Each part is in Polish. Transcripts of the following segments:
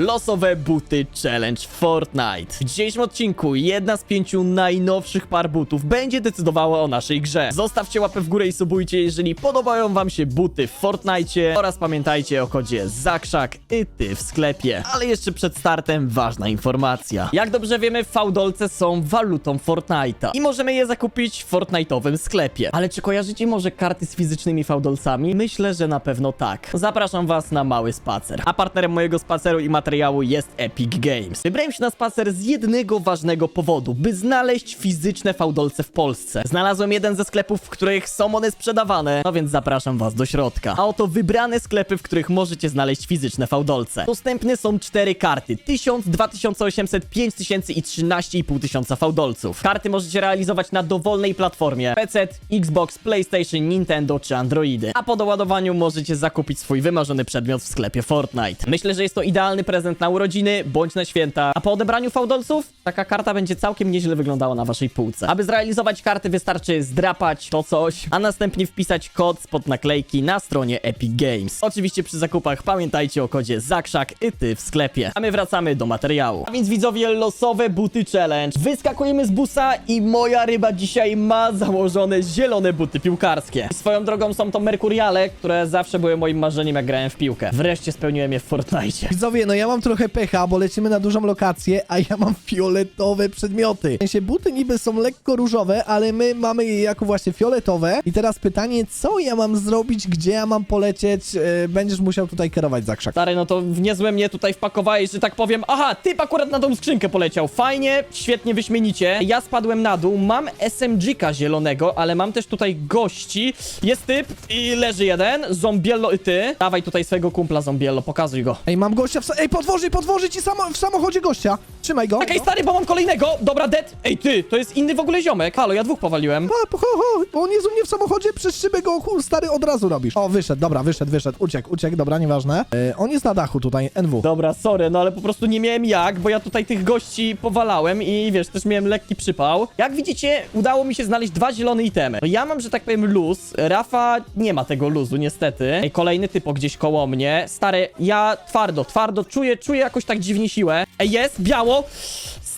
Losowe buty challenge Fortnite. W dzisiejszym odcinku jedna z pięciu najnowszych par butów będzie decydowała o naszej grze. Zostawcie łapę w górę i subujcie, jeżeli podobają wam się buty w Fortnite oraz pamiętajcie o kodzie ZAKRZAK i ty w sklepie. Ale jeszcze przed startem ważna informacja. Jak dobrze wiemy, fałdolce są walutą Fortnite'a i możemy je zakupić w Fortnite'owym sklepie. Ale czy kojarzycie może karty z fizycznymi fałdolcami? Myślę, że na pewno tak. Zapraszam was na mały spacer. A partnerem mojego spaceru i materiału jest Epic Games. Wybrałem się na spacer z jednego ważnego powodu, by znaleźć fizyczne fałdolce w Polsce. Znalazłem jeden ze sklepów, w których są one sprzedawane, no więc zapraszam was do środka. A oto wybrane sklepy, w których możecie znaleźć fizyczne fałdolce. Dostępne są cztery karty. 1000, 2800, 5000 i 13,5 tysiąca fałdolców. Karty możecie realizować na dowolnej platformie. PC, Xbox, PlayStation, Nintendo czy Androidy. A po doładowaniu możecie zakupić swój wymarzony przedmiot w sklepie Fortnite. Myślę, że jest to idealny prezent na urodziny bądź na święta. A po odebraniu fałdolców taka karta będzie całkiem nieźle wyglądała na waszej półce. Aby zrealizować karty wystarczy zdrapać to coś, a następnie wpisać kod spod naklejki na stronie Epic Games. Oczywiście przy zakupach pamiętajcie o kodzie ZAKRZAK i ty w sklepie. A my wracamy do materiału. A więc widzowie, losowe buty challenge. Wyskakujemy z busa i moja ryba dzisiaj ma założone zielone buty piłkarskie. I swoją drogą są to Mercuriale, które zawsze były moim marzeniem jak grałem w piłkę. Wreszcie spełniłem je w Fortnite. Widzowie, no ja mam trochę pecha, bo lecimy na dużą lokację, a ja mam fioletowe przedmioty. W sensie buty niby są lekko różowe, ale my mamy je jako właśnie fioletowe. I teraz pytanie, co ja mam zrobić, gdzie ja mam polecieć? E, będziesz musiał tutaj kierować za krzak. Stary, no to w niezłe mnie tutaj wpakowałeś, że tak powiem. Aha, typ akurat na tą skrzynkę poleciał. Fajnie, świetnie, wyśmienicie. Ja spadłem na dół, mam SMG-ka zielonego, ale mam też tutaj gości. Jest typ i leży jeden. Zombiello i ty. Dawaj tutaj swojego kumpla Zombiello, pokazuj go. Ej, mam gościa w... sa- Ej, podwoży, podwoży ci samo w samochodzie gościa. Trzymaj go. Okej, stary, bo mam kolejnego. Dobra, dead. Ej, ty, to jest inny w ogóle ziomek. Halo, ja dwóch powaliłem. A, ho, ho, bo on jest u mnie w samochodzie, przez szybę go hu, stary od razu robisz. O, wyszedł, dobra, wyszedł, wyszedł, uciekł, uciekł, dobra, nieważne. E, on jest na dachu tutaj, NW. Dobra, sorry, no ale po prostu nie miałem jak, bo ja tutaj tych gości powalałem i wiesz, też miałem lekki przypał. Jak widzicie, udało mi się znaleźć dwa zielone itemy. No ja mam, że tak powiem, luz. Rafa nie ma tego luzu, niestety. Ej, kolejny typo gdzieś koło mnie. Stary, ja twardo, twardo czuję, czuję jakoś tak dziwnie siłę. Ej, jest, biało.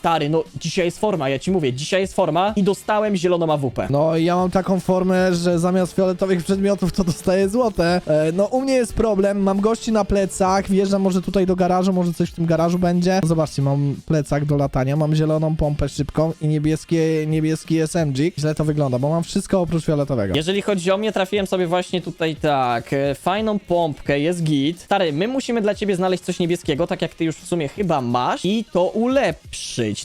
Stary, no dzisiaj jest forma, ja ci mówię, dzisiaj jest forma i dostałem zieloną AWP. No i ja mam taką formę, że zamiast fioletowych przedmiotów to dostaję złote. E, no u mnie jest problem, mam gości na plecach, wjeżdżam może tutaj do garażu, może coś w tym garażu będzie. Zobaczcie, mam plecak do latania, mam zieloną pompę szybką i niebieskie, niebieski SMG. Źle to wygląda, bo mam wszystko oprócz fioletowego. Jeżeli chodzi o mnie, trafiłem sobie właśnie tutaj tak, e, fajną pompkę, jest git. Stary, my musimy dla ciebie znaleźć coś niebieskiego, tak jak ty już w sumie chyba masz i to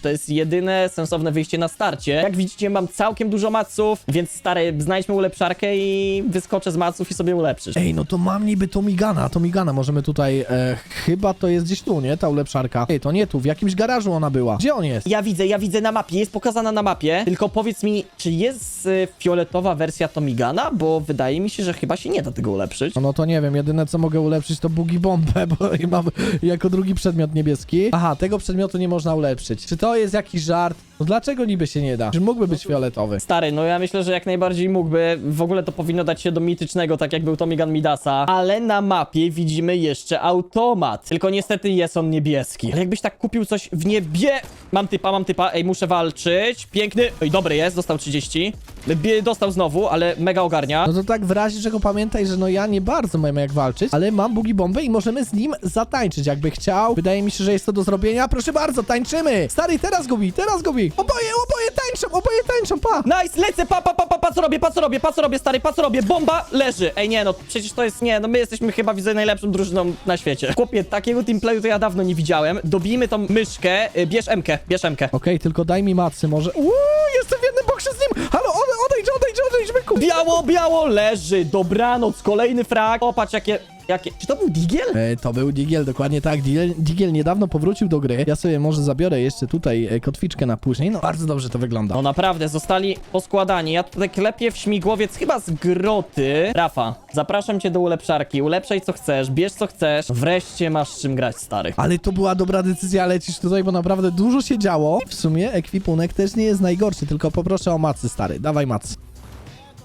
To jest jedyne sensowne wyjście na starcie. Jak widzicie, mam całkiem dużo maców, więc stary, znajdźmy ulepszarkę i wyskoczę z maców i sobie ulepszysz. Ej, no to mam niby Tomigana, Tomigana możemy tutaj, e, chyba to jest gdzieś tu, nie? Ta ulepszarka. Ej, to nie tu, w jakimś garażu ona była. Gdzie on jest? Ja widzę, ja widzę na mapie, jest pokazana na mapie, tylko powiedz mi, czy jest y, fioletowa wersja Tomigana, bo wydaje mi się, że chyba się nie da tego ulepszyć. No, no to nie wiem, jedyne co mogę ulepszyć to bugi bombę, bo mam jako drugi przedmiot niebieski. Aha, tego przedmiotu nie można ulepszyć. Czy to jest jakiś żart? No dlaczego niby się nie da? Czy mógłby być fioletowy? Stary, no ja myślę, że jak najbardziej mógłby. W ogóle to powinno dać się do mitycznego, tak jak był Tomigan Midasa. Ale na mapie widzimy jeszcze automat. Tylko niestety jest on niebieski. Ale jakbyś tak kupił coś w niebie... Mam typa, mam typa. Ej, muszę walczyć. Piękny. Oj, dobry jest, dostał 30. Bie- Dostał znowu, ale mega ogarnia. No to tak w razie czego pamiętaj, że no ja nie bardzo mam jak walczyć, ale mam bugi bombę i możemy z nim zatańczyć, jakby chciał. Wydaje mi się, że jest to do zrobienia. Proszę bardzo, tańczymy! Stary, teraz go bij, teraz go Oboje, oboje tańczą, oboje tańczą, pa! Nice, lecę, pa, pa, pa, pa, pa, co robię, pa, co robię, pa, co robię, stary, pa, co robię, bomba, leży. Ej, nie, no, przecież to jest, nie, no, my jesteśmy chyba, widzę, najlepszą drużyną na świecie. Chłopie, takiego teamplayu to ja dawno nie widziałem. Dobijmy tą myszkę, y, bierz Mkę, bierz Mkę. Okej, tylko daj mi macy, może... Uuu, jestem w jednym boksie z nim! Halo, ode- odejdź, odejdź, odejdź, byku! Biało, biało, leży, dobranoc, kolejny frag. Popatrz, jakie, jakie, czy to był Digiel? E, to był Digiel, dokładnie tak. Digiel, Digiel niedawno powrócił do gry. Ja sobie może zabiorę jeszcze tutaj e, kotwiczkę na później. No bardzo dobrze to wygląda. No naprawdę, zostali poskładani. Ja tutaj klepię w śmigłowiec chyba z groty. Rafa, zapraszam cię do ulepszarki. Ulepszaj co chcesz, bierz co chcesz. Wreszcie masz z czym grać, stary. Ale to była dobra decyzja, lecisz tutaj, bo naprawdę dużo się działo. I w sumie ekwipunek też nie jest najgorszy, tylko poproszę o macy, stary. Dawaj macy.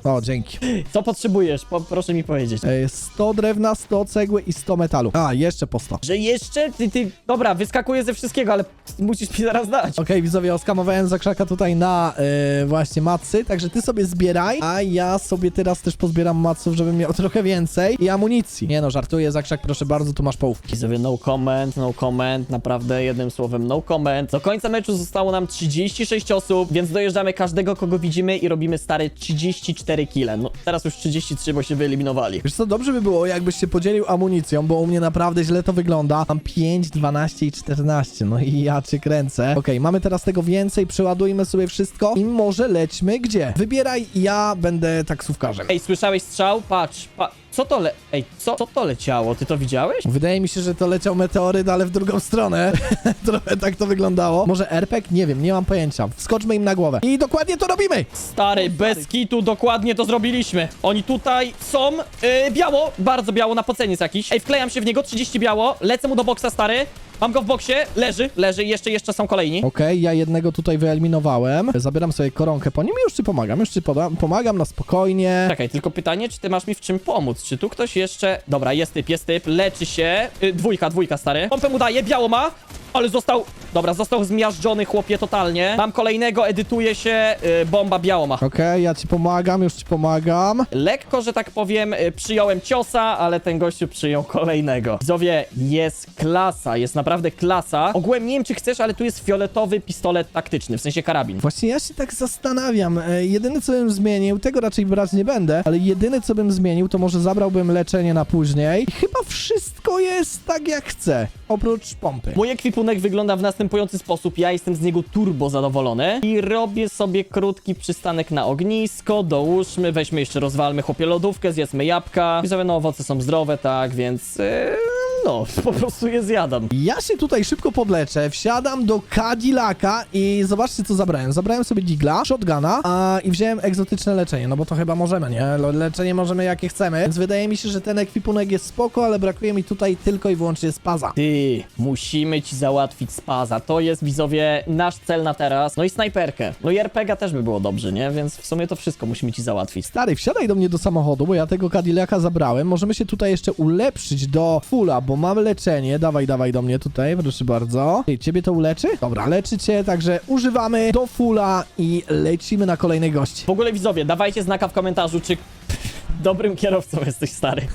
O, dzięki. Co potrzebujesz? Po, proszę mi powiedzieć. E, 100 drewna, 100 cegły i 100 metalu. A, jeszcze po 100. Że jeszcze? Ty, ty, dobra, wyskakuję ze wszystkiego, ale musisz mi zaraz dać. Okej, widzowie, oskamowałem zakrzaka tutaj na e, właśnie macy, także ty sobie zbieraj, a ja sobie teraz też pozbieram maców, żebym miał trochę więcej i amunicji. Nie no, żartuję, zakrzak, proszę bardzo, tu masz połówki. Widzowie, no comment, no comment, naprawdę jednym słowem no comment. Do końca meczu zostało nam 36 osób, więc dojeżdżamy każdego, kogo widzimy i robimy stare 34 kile. No teraz już 33, bo się wyeliminowali. Wiesz co, dobrze by było, jakbyś się podzielił amunicją, bo u mnie naprawdę źle to wygląda. Mam 5, 12 i 14, no i ja cię kręcę. Okej, mamy teraz tego więcej, przeładujmy sobie wszystko i może lećmy gdzie? Wybieraj, ja będę taksówkarzem. Ej, słyszałeś strzał? Patrz, pa... Co to le... Ej, co, co to leciało? Ty to widziałeś? Wydaje mi się, że to leciał meteoryt, ale w drugą stronę. Trochę tak to wyglądało. Może RPG? Nie wiem, nie mam pojęcia. Wskoczmy im na głowę. I dokładnie to robimy! Stary, bez kitu dokładnie to zrobiliśmy. Oni tutaj są yy, biało, bardzo biało, na pocenie jest jakiś. Ej, wklejam się w niego, 30 biało, lecę mu do boksa, stary. Mam go w boksie, leży, leży, jeszcze, jeszcze są kolejni. Okej, ja jednego tutaj wyeliminowałem. Zabieram sobie koronkę po nim i już ci pomagam. Już ci poda- pomagam na spokojnie. Czekaj, tylko pytanie, czy ty masz mi w czym pomóc? Czy tu ktoś jeszcze... Dobra, jest typ, jest typ, leczy się. Y, dwójka, dwójka, stary. Pompę mu daje, biało ma, ale został... Dobra, został zmiażdżony, chłopie, totalnie. Mam kolejnego, edytuje się, y, bomba biało ma. Okej, ja ci pomagam, już ci pomagam. Lekko, że tak powiem, y, przyjąłem ciosa, ale ten gościu przyjął kolejnego. Widzowie, jest klasa, jest naprawdę klasa. Ogółem nie wiem, czy chcesz, ale tu jest fioletowy pistolet taktyczny, w sensie karabin. Właśnie ja się tak zastanawiam. E, jedyne co bym zmienił, tego raczej brać nie będę, ale jedyne co bym zmienił, to może zabrałbym leczenie na później. I chyba wszystko jest tak jak chcę, oprócz pompy. Mój ekwipunek wygląda w następujący sposób. Ja jestem z niego turbo zadowolony i robię sobie krótki przystanek na ognisko. Dołóżmy, weźmy jeszcze, rozwalmy chłopie lodówkę, zjedzmy jabłka. Widzowie, no owoce są zdrowe, tak, więc yy, no, po prostu je zjadam. Ja się tutaj szybko podleczę, wsiadam do Cadillaca i zobaczcie co zabrałem. Zabrałem sobie digla, shotguna a, i wziąłem egzotyczne leczenie, no bo to chyba możemy, nie? Le- Leczenie możemy jakie chcemy, więc wydaje mi się, że ten ekwipunek jest spoko, ale brakuje mi tutaj tylko i wyłącznie spaza. Ty, musimy ci załatwić spaza. To jest, widzowie, nasz cel na teraz. No i snajperkę. No i RPGa też by było dobrze, nie? Więc w sumie to wszystko musimy ci załatwić. Stary, wsiadaj do mnie do samochodu, bo ja tego Cadillaca zabrałem. Możemy się tutaj jeszcze ulepszyć do fulla, bo mamy leczenie. Dawaj, dawaj do mnie tutaj, proszę bardzo. Ej, ciebie to uleczy? Dobra, leczy cię, także używamy do fulla i lecimy na kolejnych gości. W ogóle, widzowie, dawajcie znaka w komentarzu, czy dobrym kierowcą jesteś, stary.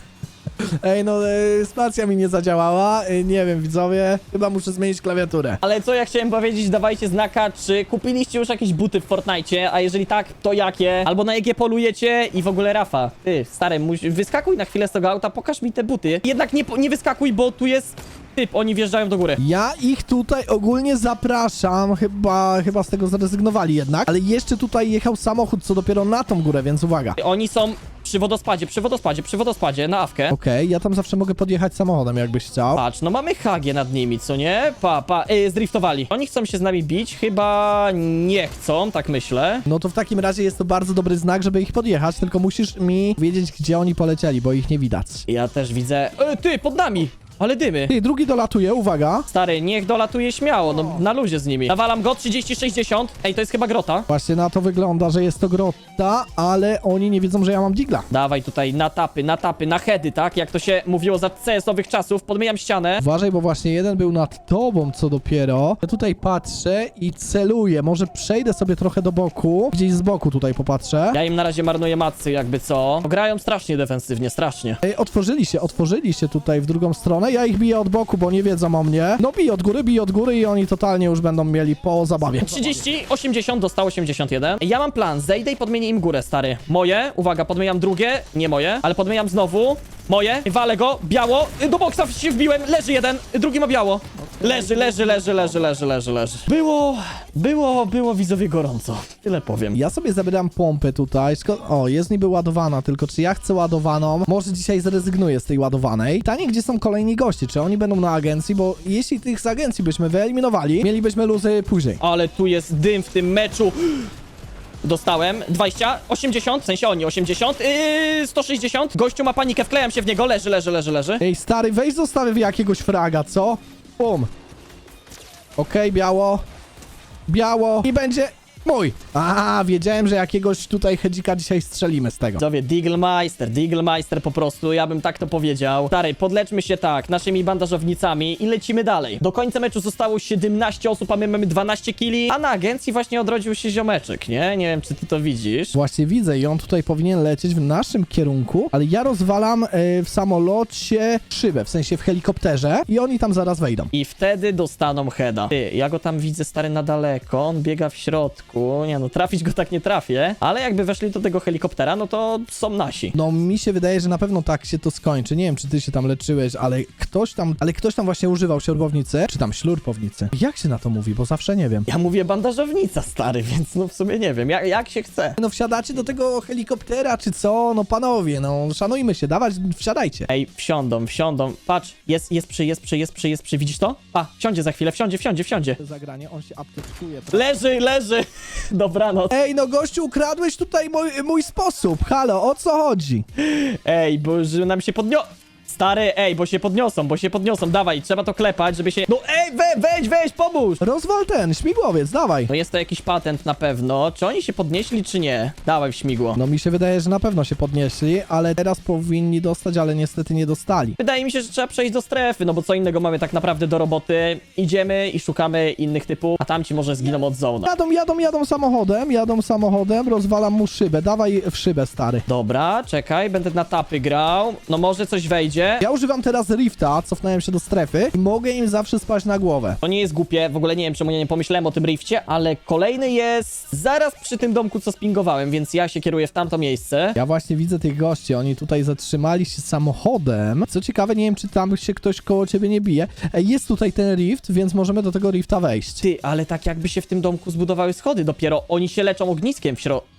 Ej, no e, spacja mi nie zadziałała. E, nie wiem, widzowie. Chyba muszę zmienić klawiaturę. Ale co ja chciałem powiedzieć, dawajcie znaka, czy kupiliście już jakieś buty w Fortnite, a jeżeli tak, to jakie? Albo na jakie polujecie i w ogóle Rafa. Ty, stary, muś... wyskakuj na chwilę z tego auta, pokaż mi te buty. Jednak nie, po- nie wyskakuj, bo tu jest typ, oni wjeżdżają do góry. Ja ich tutaj ogólnie zapraszam, chyba, chyba z tego zrezygnowali jednak, ale jeszcze tutaj jechał samochód, co dopiero na tą górę, więc uwaga. Oni są przy wodospadzie, przy wodospadzie, przy wodospadzie, na awkę. Okej, ja tam zawsze mogę podjechać samochodem, jakbyś chciał. Patrz, no mamy Hagie nad nimi, co nie? Pa, pa, yy, zdriftowali. Oni chcą się z nami bić? Chyba nie chcą, tak myślę. No to w takim razie jest to bardzo dobry znak, żeby ich podjechać, tylko musisz mi wiedzieć, gdzie oni polecieli, bo ich nie widać. Ja też widzę... E, ty, pod nami! Ale dymy. Ty, drugi dolatuje, uwaga. Stary, niech dolatuje śmiało, no na luzie z nimi. Nawalam go 30-60. Ej, to jest chyba grota. Właśnie na to wygląda, że jest to grota, ale oni nie wiedzą, że ja mam digla. Dawaj tutaj na tapy, na tapy, na heady, tak? Jak to się mówiło za CS-owych czasów. Podmyjam ścianę. Uważaj, bo właśnie jeden był nad tobą, co dopiero. Ja tutaj patrzę i celuję. Może przejdę sobie trochę do boku. Gdzieś z boku tutaj popatrzę. Ja im na razie marnuję matcy, jakby co. Grają strasznie defensywnie, strasznie. Ej, otworzyli się, otworzyli się tutaj w drugą stronę. Ja ich biję od boku, bo nie wiedzą o mnie. No biję od góry, biję od góry i oni totalnie już będą mieli po zabawie. 30, 80, dostał 81. Ja mam plan, zejdę i podmienię im górę, stary. Moje, uwaga, podmieniam drugie, nie moje, ale podmieniam znowu. Moje, walę go, biało, do boksa się wbiłem, leży jeden, drugi ma biało. Leży, leży, leży, leży, leży, leży, leży. Było, było, było widzowie gorąco. Tyle powiem. Ja sobie zabieram pompę tutaj. Szko- o, jest niby ładowana, tylko czy ja chcę ładowaną? Może dzisiaj zrezygnuję z tej ładowanej. Pytanie, gdzie są kolejni goście? Czy oni będą na agencji? Bo jeśli tych z agencji byśmy wyeliminowali, mielibyśmy luzy później. Ale tu jest dym w tym meczu. Dostałem 20, 80, w sensie oni 80, yy, 160. Gościu ma panikę, wklejam się w niego, leży, leży, leży, leży. Ej, stary, weź zostawię w jakiegoś fraga, co? Bum. Okej, biało. Biało. I będzie... Mój! A, wiedziałem, że jakiegoś tutaj hedzika dzisiaj strzelimy z tego. Widzowie, Digglemeister, Digglemeister po prostu, ja bym tak to powiedział. Stary, podleczmy się tak, naszymi bandażownicami i lecimy dalej. Do końca meczu zostało 17 osób, a my mamy 12 kili, a na agencji właśnie odrodził się ziomeczek, nie? Nie wiem, czy ty to widzisz. Właśnie widzę i on tutaj powinien lecieć w naszym kierunku, ale ja rozwalam e, w samolocie szybę, w sensie w helikopterze i oni tam zaraz wejdą. I wtedy dostaną heada. Ty, ja go tam widzę stary na daleko, on biega w środku. Nie no, trafić go tak nie trafię, ale jakby weszli do tego helikoptera, no to są nasi. No mi się wydaje, że na pewno tak się to skończy. Nie wiem, czy ty się tam leczyłeś, ale ktoś tam, ale ktoś tam właśnie używał śrubownicy, czy tam ślurpownicy. Jak się na to mówi, bo zawsze nie wiem. Ja mówię bandażownica, stary, więc no w sumie nie wiem, jak, jak się chce. No wsiadacie do tego helikoptera, czy co? No panowie, no szanujmy się, dawać, wsiadajcie. Ej, wsiądą, wsiądą. Patrz, jest, jest przy, jest przy, jest przy, jest przy, widzisz to? A, wsiądzie za chwilę, wsiądzie, wsiądzie, wsiądzie. Zagranie, on się apteczkuje. Leży, leży. Dobranoc. Ej, no gościu, ukradłeś tutaj mój, mój sposób. Halo, o co chodzi? Ej, bo że nam się podnio... Stary, ej, bo się podniosą, bo się podniosą, dawaj, trzeba to klepać, żeby się... No ej, we, weź, weź, pomóż! Rozwal ten, śmigłowiec, dawaj. No jest to jakiś patent na pewno. Czy oni się podnieśli, czy nie? Dawaj w śmigło. No mi się wydaje, że na pewno się podnieśli, ale teraz powinni dostać, ale niestety nie dostali. Wydaje mi się, że trzeba przejść do strefy, no bo co innego mamy tak naprawdę do roboty. Idziemy i szukamy innych typów, a tamci może zginą od zona. Jadą, jadą, jadą samochodem, jadą samochodem, rozwalam mu szybę, dawaj w szybę, stary. Dobra, czekaj, będę na tapy grał. No może coś wejdzie. Ja używam teraz rifta, cofnąłem się do strefy i mogę im zawsze spać na głowę. To nie jest głupie, w ogóle nie wiem czemu ja nie pomyślałem o tym rifcie, ale kolejny jest zaraz przy tym domku, co spingowałem, więc ja się kieruję w tamto miejsce. Ja właśnie widzę tych gości, oni tutaj zatrzymali się samochodem. Co ciekawe, nie wiem, czy tam się ktoś koło ciebie nie bije. Ej, Jest tutaj ten rift, więc możemy do tego rifta wejść. Ty, ale tak jakby się w tym domku zbudowały schody dopiero. Oni się leczą ogniskiem w środku.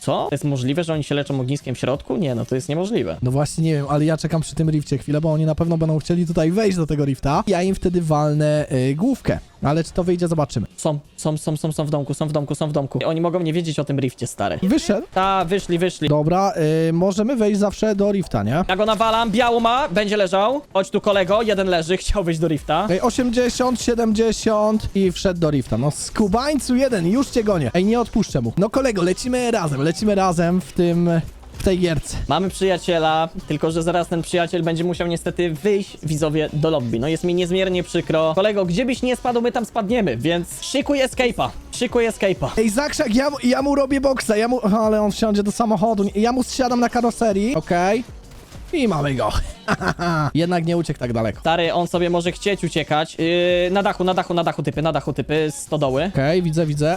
Co? To jest możliwe, że oni się leczą ogniskiem w środku? Nie, no to jest niemożliwe. No właśnie nie wiem, ale ja czekam przy tym rifcie chwilę, bo oni na pewno będą chcieli tutaj wejść do tego rifta. Ja im wtedy walnę y, główkę. Ale czy to wyjdzie, zobaczymy. Są, są, są, są, są w domku, są w domku, są w domku. Oni mogą nie wiedzieć o tym rifcie, stary. Wyszedł. Ta, wyszli, wyszli. Dobra, y, możemy wejść zawsze do rifta, nie? Ja go nawalam, biało ma, będzie leżał. Chodź tu kolego, jeden leży, chciał wejść do rifta. Ej, 80, 70 i wszedł do rifta. No skubańcu jeden, już cię gonię. Ej, nie odpuszczę mu. No kolego, lecimy razem, lecimy razem w tym, tej gierce. Mamy przyjaciela, tylko że zaraz ten przyjaciel będzie musiał niestety wyjść widzowie do lobby. No jest mi niezmiernie przykro. Kolego, gdzie byś nie spadł, my tam spadniemy, więc szykuj escape'a. Szykuj escape'a. Ej, Zakrzak, ja, mu- ja mu robię boksa, ja mu... Aha, ale on wsiądzie do samochodu. Ja mu zsiadam na karoserii, okej. I mamy go. Jednak nie uciekł tak daleko. Stary, on sobie może chcieć uciekać. Yy, na dachu, na dachu, na dachu typy, na dachu typy, stodoły. Okej, widzę, widzę.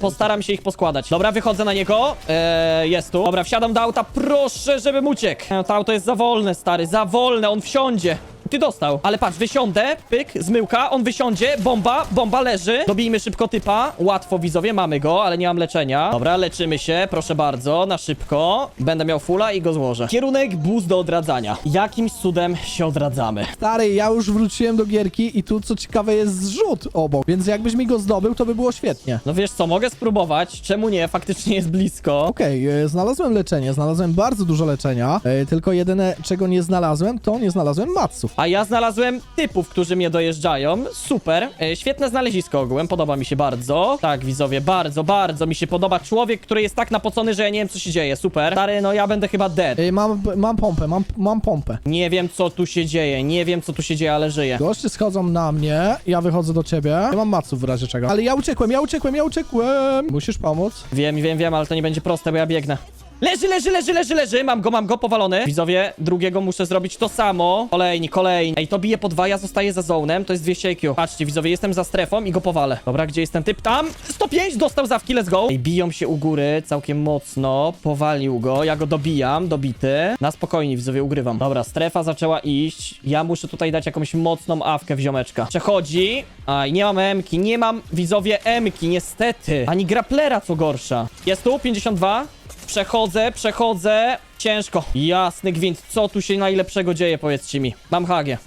Postaram się ich poskładać. Dobra, wychodzę na niego. Eee, jest tu. Dobra, wsiadam do auta. Proszę, żeby uciekł. To auto jest za wolne, stary, za wolne. On wsiądzie. Ty dostał. Ale patrz, wysiądę, pyk, zmyłka, on wysiądzie, bomba, bomba leży. Dobijmy szybko typa. Łatwo, widzowie, mamy go, ale nie mam leczenia. Dobra, leczymy się, proszę bardzo, na szybko. Będę miał fulla i go złożę. Kierunek bus do odradzania. Jakimś cudem się odradzamy. Stary, ja już wróciłem do gierki i tu co ciekawe jest zrzut obok, więc jakbyś mi go zdobył, to by było świetnie. No wiesz co, mogę spróbować. Czemu nie? Faktycznie jest blisko. Okej, e, znalazłem leczenie, znalazłem bardzo dużo leczenia, e, tylko jedyne czego nie znalazłem, to nie znalazłem maców. A ja znalazłem typów, którzy mnie dojeżdżają. Super. E, świetne znalezisko ogółem, podoba mi się bardzo. Tak, widzowie, bardzo, bardzo mi się podoba. Człowiek, który jest tak napocony, że ja nie wiem, co się dzieje. Super. Stary, no ja będę chyba dead. Mam, mam pompę, mam, mam pompę. Nie wiem, co tu się dzieje. Nie wiem, co tu się dzieje, ale żyję. Goście schodzą na mnie, ja wychodzę do ciebie. Nie mam maców w razie czego. Ale ja uciekłem, ja uciekłem, ja uciekłem. Musisz pomóc. Wiem, wiem, wiem, ale to nie będzie proste, bo ja biegnę. Leży, leży, leży, leży, leży. Mam go, mam go, powalony. Widzowie, drugiego muszę zrobić to samo. Kolejni, kolejni. Ej, to bije po dwa, ja zostaję za zonem. To jest 200 IQ. Patrzcie, widzowie, jestem za strefą i go powalę. Dobra, gdzie jest ten typ? Tam! 105, dostał zawki, let's go. Ej, biją się u góry całkiem mocno. Powalił go, ja go dobijam, dobity. Na spokojnie, widzowie, ugrywam. Dobra, strefa zaczęła iść. Ja muszę tutaj dać jakąś mocną awkę w ziomeczka. Przechodzi. Aj, nie mam emki, nie mam, widzowie, emki, niestety. Ani graplera, co gorsza. Jest tu, 52. Przechodzę, przechodzę. Ciężko. Jasny gwint. Co tu się najlepszego dzieje, powiedzcie mi. Mam hagię.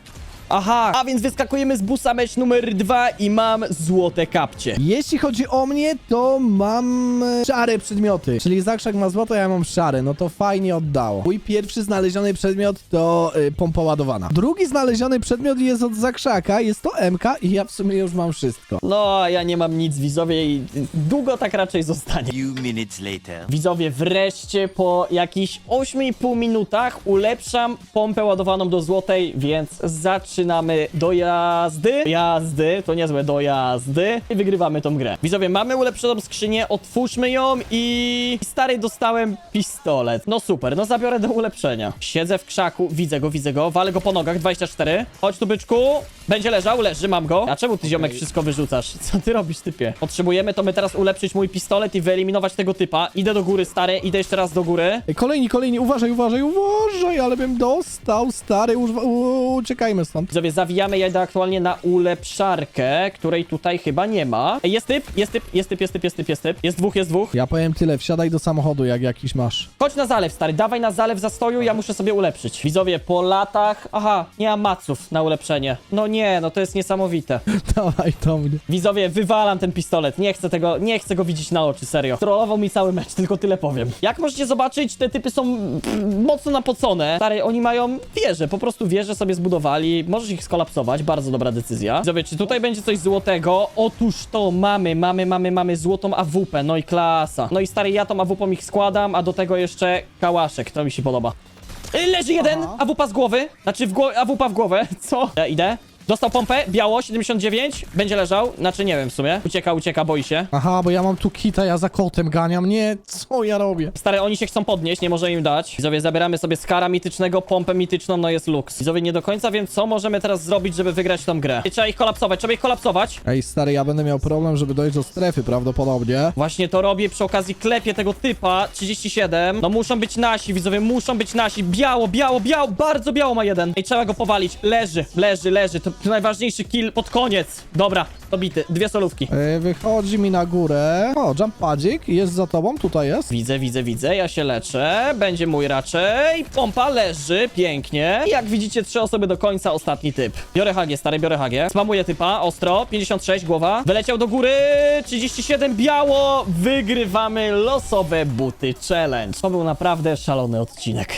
Aha, a więc wyskakujemy z busa mecz numer dwa i mam złote kapcie. Jeśli chodzi o mnie, to mam e, szare przedmioty. Czyli Zakrzak ma złoto, ja mam szare. No to fajnie oddało. Mój pierwszy znaleziony przedmiot to y, pompa ładowana. Drugi znaleziony przedmiot jest od Zakrzaka, jest to MK i ja w sumie już mam wszystko. No, a ja nie mam nic widzowie i długo tak raczej zostanie. Few minutes later. Widzowie, wreszcie po jakichś 8,5 minutach ulepszam pompę ładowaną do złotej, więc zaczynamy do jazdy. Jazdy, to niezłe do jazdy. I wygrywamy tą grę. Widzowie, mamy ulepszoną skrzynię, otwórzmy ją i... Stary, dostałem pistolet. No super, no zabiorę do ulepszenia. Siedzę w krzaku, widzę go, widzę go, walę go po nogach, 24. Chodź tu, byczku. Będzie leżał, leży, mam go. A czemu ty, ziomek, wszystko wyrzucasz? Co ty robisz, typie? Potrzebujemy to my teraz ulepszyć mój pistolet i wyeliminować tego typa. Idę do góry, stary, idę jeszcze raz do góry. Ej, Kolejni, kolejni, uważaj, uważaj, uważaj, ale bym dostał, stary, użwa- u- uciekajmy stąd. Widzowie, zawijamy, ja idę aktualnie na ulepszarkę, której tutaj chyba nie ma. Ej, jest typ, jest typ, jest typ, jest typ, jest typ, jest typ. Jest dwóch, jest dwóch. Ja powiem tyle, wsiadaj do samochodu, jak jakiś masz. Chodź na zalew, stary, dawaj na zalew zastoju, ja muszę sobie ulepszyć. Widzowie, po latach... Aha, nie mam maców na ulepszenie. No nie, no to jest niesamowite. Dawaj do mnie. Widzowie, wywalam ten pistolet. Nie chcę tego, nie chcę go widzieć na oczy, serio. Trollował mi cały mecz, tylko tyle powiem. Jak możecie zobaczyć, te typy są pff, mocno napocone. Stary, oni mają wieże, po prostu wieże sobie zbudowali. Możesz ich skolapsować, bardzo dobra decyzja. Widzowie, czy tutaj będzie coś złotego? Otóż to mamy, mamy, mamy, mamy złotą AWP, no i klasa. No i stary, ja tą AWP ich składam, a do tego jeszcze kałaszek, to mi się podoba. Y, Leży jeden, Aha. AWP z głowy, znaczy w gło- AWP w głowę, co? Ja idę. Dostał pompę, biało, 79, będzie leżał, znaczy nie wiem w sumie. Ucieka, ucieka, boi się. Aha, bo ja mam tu kita, ja za kotem ganiam, nie, co ja robię? Stary, oni się chcą podnieść, nie może im dać. Widzowie, zabieramy sobie skara mitycznego, pompę mityczną, no jest luks. Widzowie, nie do końca wiem, co możemy teraz zrobić, żeby wygrać tą grę. Trzeba ich kolapsować, trzeba ich kolapsować. Ej, stary, ja będę miał problem, żeby dojść do strefy prawdopodobnie. Właśnie to robię, przy okazji klepię tego typa, 37. No muszą być nasi, widzowie, muszą być nasi. Biało, biało, biało, bardzo biało ma jeden. Ej, trzeba go powalić. Leży, leży, leży. To najważniejszy kill pod koniec. Dobra, dobity. Dwie solówki. Ej, wychodzi mi na górę. O, jump padzik, jest za tobą, tutaj jest. Widzę, widzę, widzę, ja się leczę, będzie mój raczej, pompa leży, pięknie. I jak widzicie, trzy osoby do końca, ostatni typ. Biorę hagię, stary, biorę hagię. Spamuję typa, ostro, 56, głowa. Wyleciał do góry, 37, biało. Wygrywamy losowe buty challenge. To był naprawdę szalony odcinek.